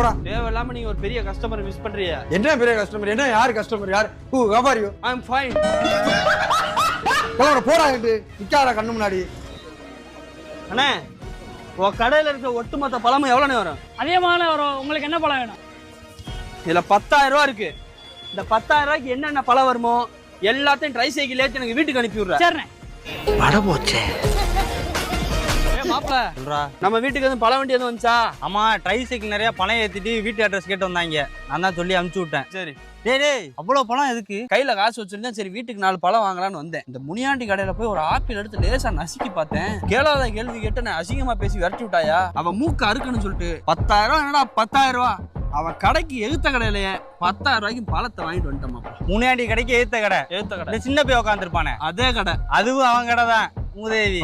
போடா. தேவையில்லாம நீங்க ஒரு பெரிய கஸ்டமர் மிஸ் பண்றீங்க என்ன பெரிய கஸ்டமர் என்ன யார் கஸ்டமர் யார்? ஹூ வியாபாரியோ ஐ அம் ஃபைன் கிளம்புற போடா என்கிட்ட நிக்காத கண்ணு முன்னாடி. அண்ணே உன் கடையில இருக்க ஒட்டுமொத்த பழமும் எவ்வளோண்ணே வரும்? அதிகமான வரும். உங்களுக்கு என்ன பழம் வேணும்? இதுல பத்தாயிரம் ரூபா இருக்கு. இந்த பத்தாயிரம் ரூபாய்க்கு என்னென்ன பழம் வருமோ எல்லாத்தையும் ட்ரை சைக்கிள் ஏற்றி எனக்கு வீட்டுக்கு அனுப்பி விடுறேன் சரிண்ணே ஏ மாப்பிள நம்ம வீட்டுக்கு எதுவும் பழம் வண்டி எதுவும் வந்துச்சா? ஆமா ட்ரை சைக்கிள் நிறைய பணம் ஏத்திட்டு வீட்டு அட்ரஸ் கேட்டு வந்தாங்க. நான் தான் சொல்லி அமுச்சு விட்டேன். சரி. டேய் டேய் அவ்வளவு பணம் எதுக்கு? கையில காசு வச்சிருந்தேன். சரி வீட்டுக்கு நாலு பழம் வாங்கலாம்னு வந்தேன். இந்த முனியாண்டி கடையில போய் ஒரு ஆப்பிள் எடுத்து லேசா நசுக்கி பார்த்தேன். கேளாத கேள்வி கேட்டு நான் அசிங்கமா பேசி விரட்டி விட்டாயா? அவன் மூக்கு அறுக்குன்னு சொல்லிட்டு பத்தாயிரம் என்னடா பத்தாயிரம் ரூபா? அவன் கடைக்கு எகுத்த கடையிலயே பத்தாயிரம் ரூபாய்க்கு பழத்தை வாங்கிட்டு வந்துட்டான் மாப்பிள முன்னாடி கடைக்கு ஏத்த கடை. எகுத்த கடை. சின்ன போய் உட்காந்துருப்பானே அதே கடை. அதுவும் அவன் கடை தான் 古代的